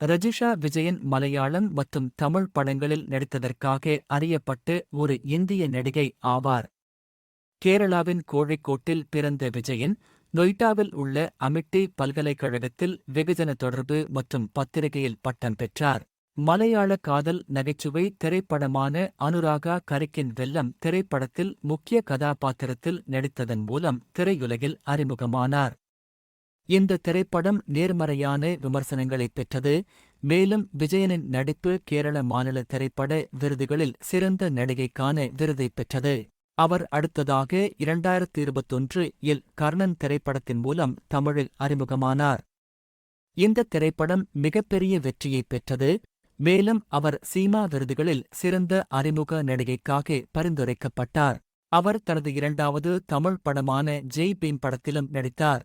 ரஜிஷா விஜயன் மலையாளம் மற்றும் தமிழ் படங்களில் நடித்ததற்காக அறியப்பட்டு ஒரு இந்திய நடிகை ஆவார். கேரளாவின் கோழிக்கோட்டில் பிறந்த விஜயன் நொய்டாவில் உள்ள அமிட்டி பல்கலைக்கழகத்தில் வெகுஜன தொடர்பு மற்றும் பத்திரிகையில் பட்டம் பெற்றார். மலையாள காதல் நகைச்சுவை திரைப்படமான அனுராகா கரிக்கின் வெல்லம் திரைப்படத்தில் முக்கிய கதாபாத்திரத்தில் நடித்ததன் மூலம் திரையுலகில் அறிமுகமானார். இந்த திரைப்படம் நேர்மறையான விமர்சனங்களைப் பெற்றது. மேலும் விஜயனின் நடிப்பு கேரள மாநில திரைப்பட விருதுகளில் சிறந்த நடிகைக்கான விருதைப் பெற்றது. அவர் அடுத்ததாக இரண்டாயிரத்தி இருபத்தொன்று இல் கர்ணன் திரைப்படத்தின் மூலம் தமிழில் அறிமுகமானார். இந்த திரைப்படம் மிகப்பெரிய வெற்றியைப் பெற்றது. மேலும் அவர் சீமா விருதுகளில் சிறந்த அறிமுக நடிகைக்காக பரிந்துரைக்கப்பட்டார். அவர் தனது இரண்டாவது தமிழ் படமான ஜெய் பீம் படத்திலும் நடித்தார்.